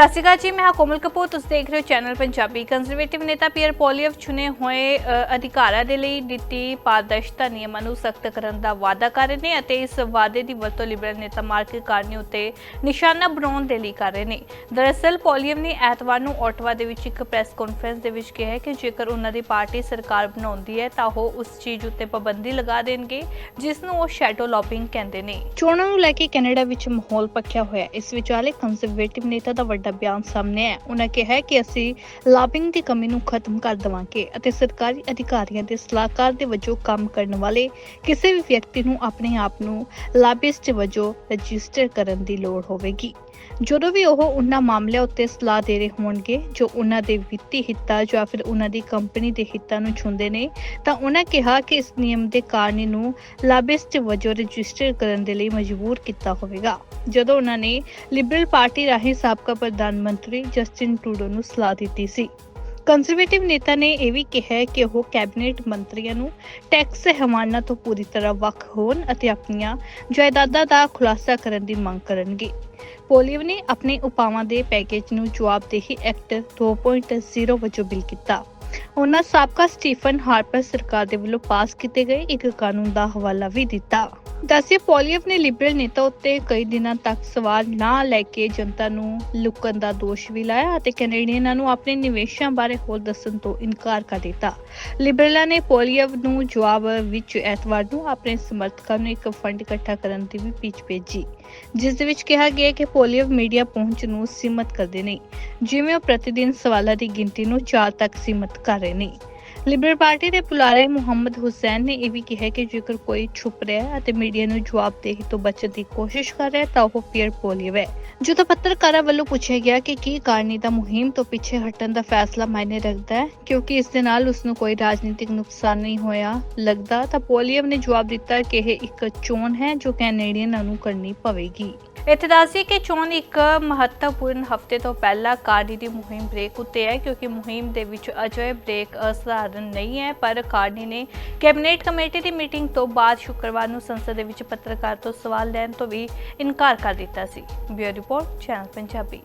ਸਤਿ ਸ਼੍ਰੀ ਅਕਾਲ ਜੀ, ਮੈਂ ਹਾਂ ਕੋਮਲ ਕਪੂਰ, ਤੁਸੀਂ ਦੇਖ ਰਹੇ ਹੋ ਚੈਨਲ ਪੰਜਾਬੀ। ਕੰਜ਼ਰਵੇਟਿਵ ਨੇਤਾ ਪੀਅਰ ਪੋਲੀਅਵ ਚੁਣੇ ਹੋਏ ਅਧਿਕਾਰਾਂ ਦੇ ਲਈ ਦਿੱਤੀ ਪਾਰਦਰਸ਼ਤਾ ਨਿਯਮਾਂ ਨੂੰ ਸਖਤ ਕਰਨ ਦਾ ਵਾਅਦਾ ਕਰ ਰਹੇ ਨੇ ਅਤੇ ਇਸ ਵਾਅਦੇ ਦੀ ਵਰਤੋਂ ਲਿਬਰਲ ਨੇਤਾ ਮਾਰਕ ਕਾਰਨੀ ਉੱਤੇ ਨਿਸ਼ਾਨਾ ਬਣਾਉਣ ਦੇ ਲਈ ਕਰ ਰਹੇ ਨੇ। ਦਰਅਸਲ, ਪੋਲੀਅਵ ਨੇ ਐਤਵਾਰ ਨੂੰ ਓਟਵਾ ਦੇ ਵਿੱਚ ਇੱਕ ਪ੍ਰੈਸ ਕਾਨਫਰੰਸ ਦੇ ਵਿੱਚ ਕਿਹਾ ਕਿ ਜੇਕਰ ਉਹਨਾਂ ਦੀ ਪਾਰਟੀ ਸਰਕਾਰ ਬਣਾਉਂਦੀ ਹੈ, ਤਾਂ ਉਹ ਉਸ ਚੀਜ਼ ਉੱਤੇ ਪਾਬੰਦੀ ਲਗਾ ਦੇਣਗੇ, ਜਿਸ ਨੂੰ ਉਹ ਸ਼ੈਡੋ ਲੌਬਿੰਗ ਕਹਿੰਦੇ ਨੇ। ਚੋਣਾਂ ਨੂੰ ਲੈ ਕੇ ਕੈਨੇਡਾ ਵਿੱਚ ਮਾਹੌਲ ਪੱਕਿਆ ਹੋਇਆ। ਇਸ ਵਿਚਾਲੇ ਕੰਜ਼ਰਵੇਟਿਵ ਨੇਤਾ ਦਾ ਵੱਡਾ ਬਿਆਨ ਸਾਹਮਣੇ ਆਇਆ। ਉਹਨਾਂ ਕਿਹਾ ਕਿ ਅਸੀਂ ਲੌਬਿੰਗ ਦੀ ਕਮੀ ਨੂੰ ਖਤਮ ਕਰ ਦੇਵਾਂਗੇ ਅਤੇ ਸਰਕਾਰੀ ਅਧਿਕਾਰੀਆਂ ਦੇ ਸਲਾਹਕਾਰ ਦੇ ਵਜੋਂ ਕੰਮ ਕਰਨ ਵਾਲੇ ਕਿਸੇ ਵੀ ਵਿਅਕਤੀ ਨੂੰ ਆਪਣੇ ਆਪ ਨੂੰ ਲਾਬਿਸਟ ਵਜੋਂ ਰਜਿਸਟਰ ਕਰਨ ਦੀ ਲੋੜ ਹੋਵੇਗੀ। ਜਦੋਂ ਵੀ ਉਹ ਉਹਨਾਂ ਮਾਮਲਿਆਂ ਉੱਤੇ ਸਲਾਹ ਦੇ ਰਹੇ ਹੋਣਗੇ, ਜੋ ਉਹਨਾਂ ਦੇ ਵਿੱਤੀ ਹਿੱਤਾਂ ਜਾਂ ਫਿਰ ਉਹਨਾਂ ਦੀ ਕੰਪਨੀ ਦੇ ਹਿੱਤਾਂ ਨੂੰ ਛੁੰਦੇ ਨੇ, ਤਾਂ ਉਹਨਾਂ ਕਿਹਾ ਕਿ ਇਸ ਨਿਯਮ ਦੇ ਕਾਰਨ ਨੂੰ ਲਾਬਿਸਟ ਵਜੋਂ ਰਜਿਸਟਰ ਕਰਨ ਦੇ ਲਈ ਮਜਬੂਰ ਕੀਤਾ ਹੋਵੇਗਾ। ਜਦੋਂ ਉਹਨਾਂ ਨੇ ਲਿਬਰਲ ਪਾਰਟੀ ਰਾਹੀਂ ਸਾਬਕਾ ਪ੍ਰਧਾਨ ਮੰਤਰੀ ਜਸਟਿਨ ਟਰੂਡੋ ਨੂੰ ਸਲਾਹ ਦਿੱਤੀ ਸੀ। ਕੰਜ਼ਰਵੇਟਿਵ ਨੇਤਾ ਨੇ ਇਹ ਵੀ ਕਿਹਾ ਕਿ ਉਹ ਕੈਬਨਿਟ ਮੰਤਰੀਆਂ ਨੂੰ ਟੈਕਸ ਹਵਾਨਾ ਤੋਂ ਪੂਰੀ ਤਰ੍ਹਾਂ ਵੱਖ ਹੋਣ ਅਤੇ ਆਪਣੀਆਂ ਜਾਇਦਾਦਾਂ ਦਾ ਖੁਲਾਸਾ ਕਰਨ ਦੀ ਮੰਗ ਕਰਨਗੇ। ਪੋਲੀਵ ਨੇ ਆਪਣੇ ਉਪਾਵਾਂ ਦੇ ਪੈਕੇਜ ਨੂੰ ਜਵਾਬਦੇਹੀ ਐਕਟ 2.0 ਵਜੋਂ ਬਿਲ ਕੀਤਾ। ਉਹਨਾਂ ਸਾਬਕਾ ਸਟੀਫਨ ਹਾਰਪਰ ਸਰਕਾਰ ਦੇ ਵੱਲੋਂ ਪਾਸ ਕੀਤੇ ਗਏ ਇੱਕ ਕਾਨੂੰਨ ਦਾ ਹਵਾਲਾ ਵੀ ਦਿੱਤਾ। ਦੱਸਿਆ ਪੋਲੀਅਫ ਨੇ ਲਿਬਰਲ ਨੇਤਾ ਉੱਤੇ ਕਈ ਦਿਨਾਂ ਤੱਕ ਸਵਾਲ ਨਾ ਲੈ ਕੇ ਜਨਤਾ ਨੂੰ ਲੁਕਣ ਦਾ ਦੋਸ਼ ਵੀ ਲਾਇਆ ਅਤੇ ਕੈਨੇਡੀਅਨਾਂ ਨੂੰ ਆਪਣੇ ਨਿਵੇਸ਼ਾਂ ਬਾਰੇ ਹੋਰ ਦੱਸਣ ਤੋਂ ਇਨਕਾਰ ਕਰ ਦਿੱਤਾ। ਲਿਬਰਲਾਂ ਨੇ ਪੋਲੀਅਵ ਨੂੰ ਜਵਾਬ ਵਿੱਚ ਐਤਵਾਰ ਨੂੰ ਆਪਣੇ ਸਮਰਥਕਾਂ ਨੂੰ ਇੱਕ ਫੰਡ ਇਕੱਠਾ ਕਰਨ ਦੀ ਵੀ ਪੀਚ ਭੇਜੀ, ਜਿਸ ਦੇ ਵਿੱਚ ਕਿਹਾ ਗਿਆ ਕਿ ਪੋਲੀਅਵ ਮੀਡੀਆ ਪਹੁੰਚ ਨੂੰ ਸੀਮਤ ਕਰਦੇ ਨੇ ਜਿਵੇਂ ਉਹ ਪ੍ਰਤੀਦਿਨ ਸਵਾਲਾਂ ਦੀ ਗਿਣਤੀ ਨੂੰ 4 ਤੱਕ ਸੀਮਤ ਕਰ ਰਹੇ ਨੇ ਲਿਬਰਲ ਪਾਰਟੀ ਦੇ ਪੁਲਾਰੇ ਮੁਹੰਮਦ ਹੁਸੈਨ ਨੇ ਇਹ ਵੀ ਕਿਹਾ ਕਿ ਜੇਕਰ ਕੋਈ ਛੁਪ ਰਿਹਾ ਹੈ ਅਤੇ ਮੀਡੀਆ ਨੂੰ ਜਵਾਬਦੇਹੀ ਤੋਂ ਬਚਣ ਦੀ ਕੋਸ਼ਿਸ਼ ਕਰ ਰਿਹਾ ਹੈ, ਤਾਂ ਉਹ ਪੀਅਰ ਪੋਲੀਅਵ ਹੈ। ਜਦੋਂ ਪੱਤਰਕਾਰਾਂ ਵੱਲੋਂ ਪੁੱਛਿਆ ਗਿਆ ਕਿ ਕੀ ਕਾਰਨੀ ਦਾ ਮੁਹਿੰਮ ਤੋਂ ਪਿੱਛੇ ਹਟਣ ਦਾ ਫੈਸਲਾ ਮਾਇਨੇ ਰੱਖਦਾ ਹੈ, ਕਿਉਂਕਿ ਇਸ ਦੇ ਨਾਲ ਉਸ ਨੂੰ ਕੋਈ ਰਾਜਨੀਤਿਕ ਨੁਕਸਾਨ ਨਹੀਂ ਹੋਇਆ ਲੱਗਦਾ, ਤਾਂ ਪੋਲੀਅਵ ਨੇ ਜਵਾਬ ਦਿੱਤਾ ਕਿ ਇਹ ਇੱਕ ਚੋਣ ਹੈ ਜੋ ਕੈਨੇਡੀਅਨਾਂ ਨੂੰ ਕਰਨੀ ਪਵੇਗੀ। ਇੱਥੇ ਦੱਸਦੀ ਕਿ ਚੋਣ ਇੱਕ ਮਹੱਤਵਪੂਰਨ ਹਫ਼ਤੇ ਤੋਂ ਪਹਿਲਾਂ ਕਾਰਨੀ ਦੀ ਮੁਹਿੰਮ ਬ੍ਰੇਕ ਉੱਤੇ ਹੈ, ਕਿਉਂਕਿ ਮੁਹਿੰਮ ਦੇ ਵਿੱਚ ਅਜੇ ਬ੍ਰੇਕ ਅਸਧਾਰਨ ਨਹੀਂ ਹੈ, ਪਰ ਕਾਰਨੀ ਨੇ ਕੈਬਨਿਟ ਕਮੇਟੀ ਦੀ ਮੀਟਿੰਗ ਤੋਂ ਬਾਅਦ ਸ਼ੁੱਕਰਵਾਰ ਨੂੰ ਸੰਸਦ ਦੇ ਵਿੱਚ ਪੱਤਰਕਾਰ ਤੋਂ ਸਵਾਲ ਲੈਣ ਤੋਂ ਵੀ ਇਨਕਾਰ ਕਰ ਦਿੱਤਾ ਸੀ। Bureau report, channel Punjabi.